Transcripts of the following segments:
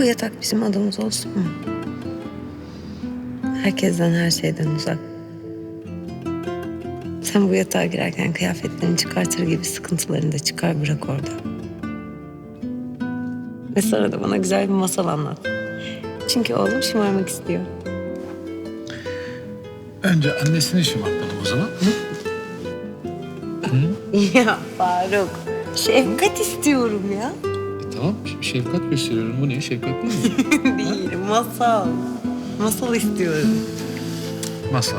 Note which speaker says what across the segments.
Speaker 1: Bu yatak bizim adımız olsun mu? Herkesten her şeyden uzak. Sen bu yatağa girerken kıyafetlerini çıkartır gibi sıkıntılarını da çıkar bırak orada. Ve sonra da bana güzel bir masal anlat. Çünkü oğlum şımarmak istiyor.
Speaker 2: Önce annesini şımartalım o zaman.
Speaker 1: Ya Faruk, şefkat istiyorum ya.
Speaker 2: Tamam şefkat gösteriyorum. Bu ne? Şefkat değil mi?
Speaker 1: Değil, masal. Masal istiyorum.
Speaker 2: Masal.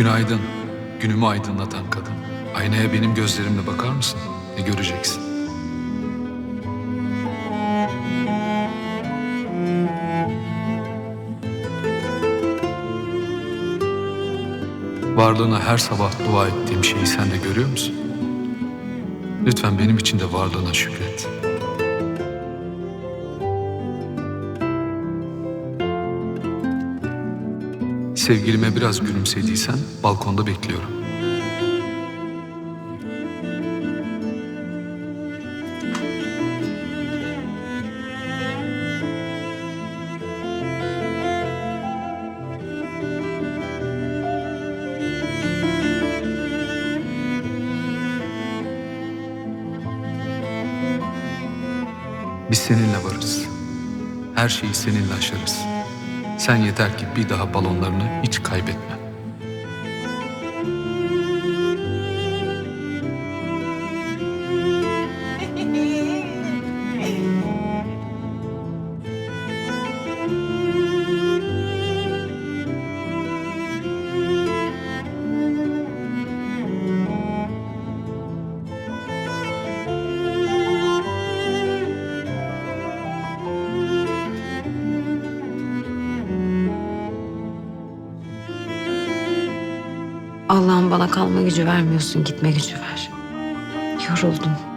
Speaker 2: Günaydın. Günümü aydınlatan kadın. Aynaya benim gözlerimle bakar mısın? Ne göreceksin? Varlığına her sabah dua ettiğim şeyi sen de görüyor musun? Lütfen benim için de varlığına şükret. Sevgilime biraz gülümsediysen balkonda bekliyorum. Biz seninle varız. Her şeyi seninle aşarız. Sen yeter ki bir daha balonlarını hiç kaybetme.
Speaker 1: Allah'ım bana kalma gücü vermiyorsun, gitme gücü ver. Yoruldum.